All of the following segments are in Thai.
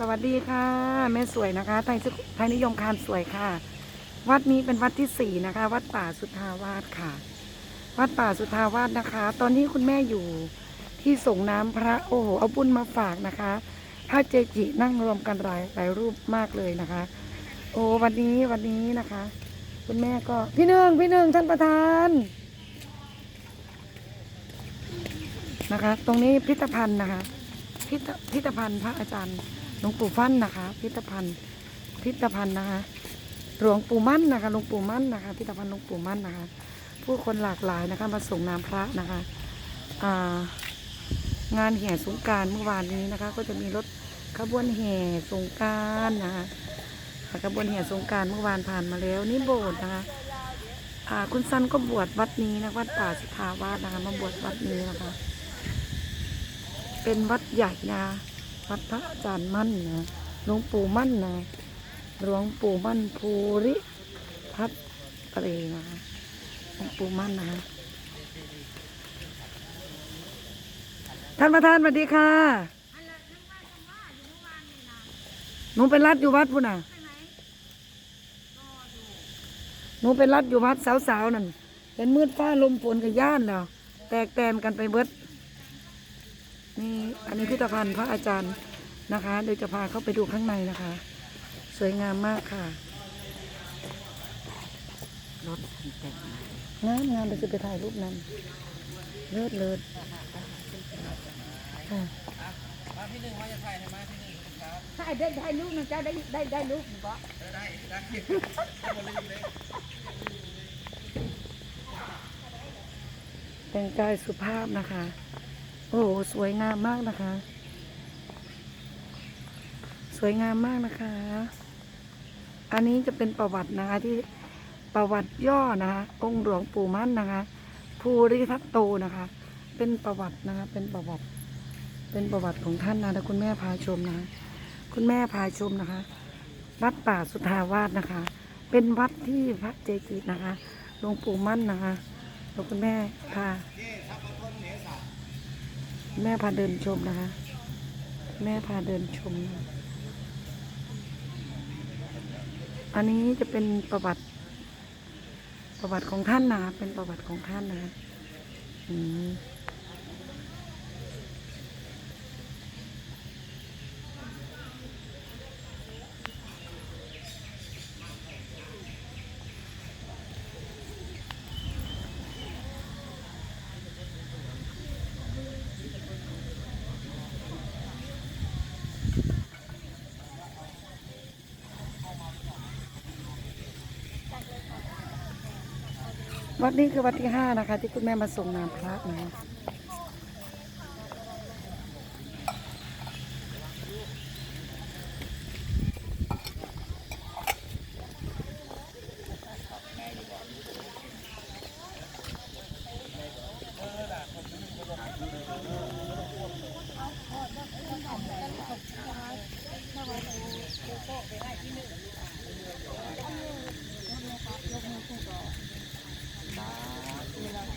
สวัสดีค่ะ แม่สวยนะคะไทยสุไทยนิยมคานสวยค่ะ วัดนี้เป็นวัดที่สี่นะคะ วัดป่าสุทธาวาสค่ะ วัดป่าสุทธาวาสนะคะ ตอนนี้คุณแม่อยู่ที่ส่งน้ำพระโอ้โหเอาบุญมาฝากนะคะพระเจจินั่งรวมกันหลายหลายรูปมากเลยนะคะ โอ้วันนี้วันนี้นะคะ คุณแม่ก็พี่หนึ่งพี่หนึ่งท่านประธานนะคะ ตรงนี้พิพิธภัณฑ์นะคะพิพิธภัณฑ์พระอาจารย์ หลวงปู่ฟั่นนะคะ พิพิธภัณฑ์พิพิธภัณฑ์นะคะหลวงปู่มั่นนะคะหลวงปู่มั่นนะคะพิพิธภัณฑ์หลวงปู่มั่นนะคะ ผู้คนหลากหลายนะคะมาส่งน้ำพระนะคะางานแห่สงการเมื่อวานนี้นะคะ ก็จะมีรถขบวนแห่สงการนะคะขบวนแห่สงการเมื่อวานผ่านมาแล้วนี่โบสถ์นะคะคุณซันก็บวชวัดนี้นะวัดป่าสุทธาวาสนะคะมาบวชวัดนี้นะคะ เป็นวัดใหญ่นะ วัดพระอาจารย์มั่นนะหลวงปู่มั่นนะหลวงปู่มั่นภูริพัฒน์เตรนะหลวงปู่มั่นนะท่านประธานสวัสดีค่ะหนูเป็นรัดอยู่วัดพุ่นน่ะหนูเป็นรัดอยู่วัดสาวๆนั่นเห็นมืดฟ้าลมฝนกับย่านแล้วแตกแตนกันไปเบิด นี่อันนี้พิพิธภัณฑ์พระอาจารย์นะคะ เดี๋ยวจะพาเข้าไปดูข้างในนะคะ สวยงามมากค่ะ รถแต่งงามงามไปจะไปถ่ายรูปนั้น เลิศเลิศค่ะถ้ายได้ได้ลูกนะเจ้าได้ได้ได้ลูกหรือเปล่าแต่งกายสุภาพนะคะ โอ้สวยงามมากนะคะ สวยงามมากนะคะ อันนี้จะเป็นประวัตินะคะที่ประวัติย่อนะคะองค์หลวงปู่มั่นนะคะภูริทัตโตนะคะ เป็นประวัตินะคะ เป็นประวัติ เป็นประวัติของท่านนะคุณแม่พาชมนะคะคุณแม่พาชมนะคะ วัดป่าสุทาวาสนะคะ เป็นวัดที่พระเจจินะคะหลวงปู่มั่นนะคะแล้วคุณแม่พา แม่พาเดินชมนะคะ แม่พาเดินชม อันนี้จะเป็นประวัติ ประวัติของท่านนะคะเป็นประวัติของท่านนะคะอืม วัดนี้คือวัดที่ห้านะคะ ที่คุณแม่มาส่งน้ำพระนะ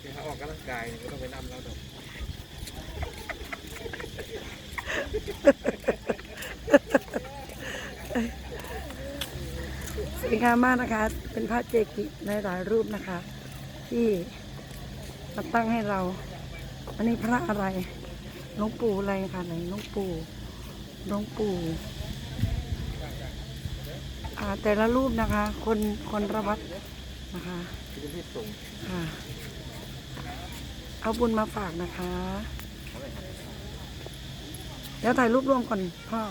เดี๋ยวเขาออกกำลังกายเนี่ยก็ต้องไปนำแล้วดอกสวยงามมากนะคะ เป็นพระเจกิในหลายรูปนะคะ ที่มาตั้งให้เรา อันนี้พระอะไรหลวงปู่อะไรคะไหนหลวงปู่หลวงปู่อ่าแต่ละรูปนะคะ คนคนระวัดนะคะที่ที่ส่งค่ะ เอาบุญมาฝากนะคะแล้วถ่ายรูปร่วมก่อนพ่อ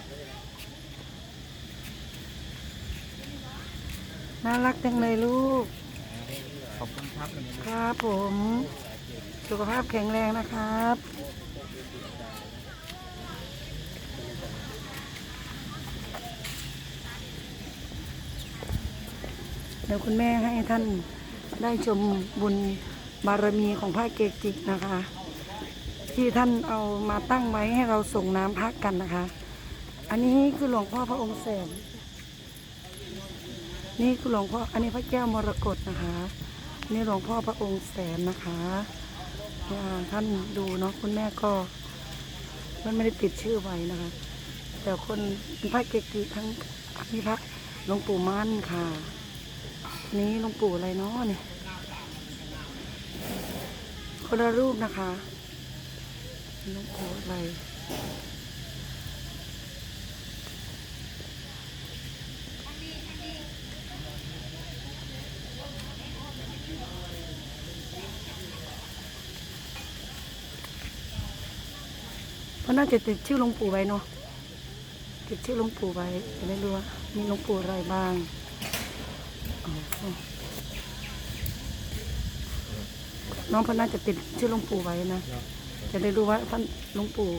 น่ารักจังเลยลูก ขอบคุณครับครับผม สุขภาพแข็งแรงนะครับ เดี๋ยวคุณแม่ให้ท่านได้ชมบุญ บารมีของพระเกจินะคะ ที่ท่านเอามาตั้งไว้ให้เราส่งน้ำพักกันนะคะ อันนี้คือหลวงพ่อพระองค์แสนนี่คือหลวงพ่ออันนี้พระแก้วมรกตนะคะ นี่หลวงพ่อพระองค์แสนนะคะท่านดูเนาะคุณแม่ก็มันไม่ได้ติดชื่อไว้นะคะ แต่คนพระเกจิทั้งอันนี้พระหลวงปู่มั่นค่ะ นี้หลวงปู่อะไรเนาะเนี่ย คนละรูปนะคะหลวงปู่อะไรเพราะน่าจะติดชื่อหลวงปู่ไว้เนาะติดชื่อหลวงปู่ไว้จะได้รู้ว่ามีหลวงปู่อะไรบ้างอ๋อ น้องเพนน่าจะติดชื่อหลวงปู่ไว้นะ จะได้รู้ว่าท่านหลวงปู่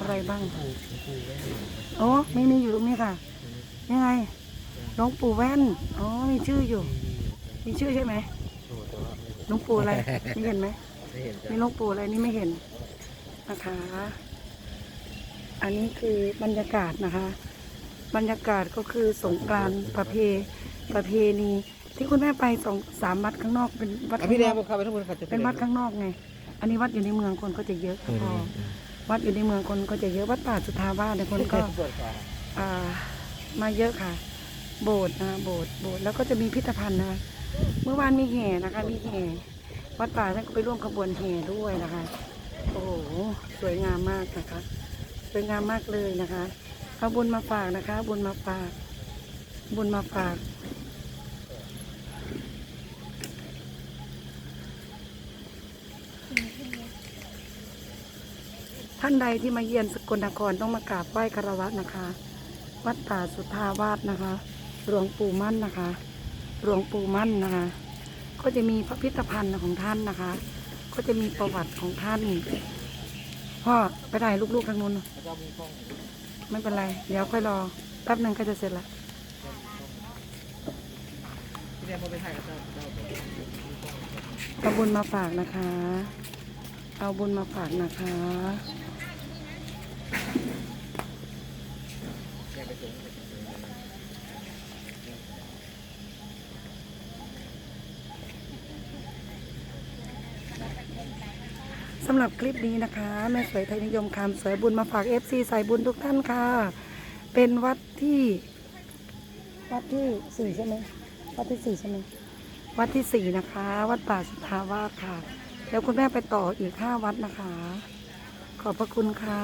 อะไรบ้างโอ้มีมีอยู่ตรงนี้ค่ะ ยังไงหลวงปู่แว่น อ๋อ มีชื่ออยู่ มีชื่อใช่ไหมโอ้แต่ว่าไม่หลวงปู่อะไรนี่เห็นไหมไม่เห็นจ้ะมีหลวงปู่อะไรนี่ไม่เห็นนะคะ อันนี้คือบรรยากาศนะคะ บรรยากาศก็คือสงกรานต์ประเพประเพณี ที่คุณแม่ไปสองสามวัดข้างนอกเป็นวัดอะข้าพี่งแดนงอกผมเข้าไปทั้งหมดครับจะเป็นวัดข้างนอกไง อันนี้วัดอยู่ในเมืองคนก็จะเยอะพอวัดอยู่ในเมืองคนก็จะเยอะวัดป่าสุทธาวาสในยคนก็เปิดฝาอ่ามาเยอะค่ะ โบสถ์นะโบสถ์โบสถ์แล้วก็จะมีพิพิธภัณฑ์นะเมื่อวานมีแห่นะคะ มีแห่วัดป่าท่านก็ไปร่วมขบวนแห่ด้วยนะคะ โอ้โหสวยงามมากนะคะ สวยงามมากเลยนะคะเอาบุญมาฝากนะคะ บุญมาฝาก บุญมาฝาก ท่านใดที่มาเยือนสกลนครต้องมากราบไหว้คารวะนะคะ วัดป่าสุทธาวาสนะคะ หลวงปู่มั่นนะคะ หลวงปู่มั่นนะคะ ก็จะมีพระพิพิธภัณฑ์ของท่านนะคะ ก็จะมีประวัติของท่านพ่อไปถ่ายลูกๆทางนู้นไม่เป็นไร เดี๋ยวค่อยรอแป๊บหนึ่งก็จะเสร็จละเอาบุญมาฝากนะคะ เอาบุญมาฝากนะคะ แกไป สำหรับคลิปนี้นะคะ แม่สวยไทยนิยมคำสวยบุญมาฝากเอฟซีสายบุญทุกท่านค่ะ เป็นวัดที่วัดที่สี่ใช่ไหมวัดที่สี่ใช่ไหมวัดที่สี่นะคะ วัดป่าสุทธาวาสค่ะเดี๋ยวคุณแม่ไปต่ออีกห้าวัดนะคะ ขอบพระคุณค่ะ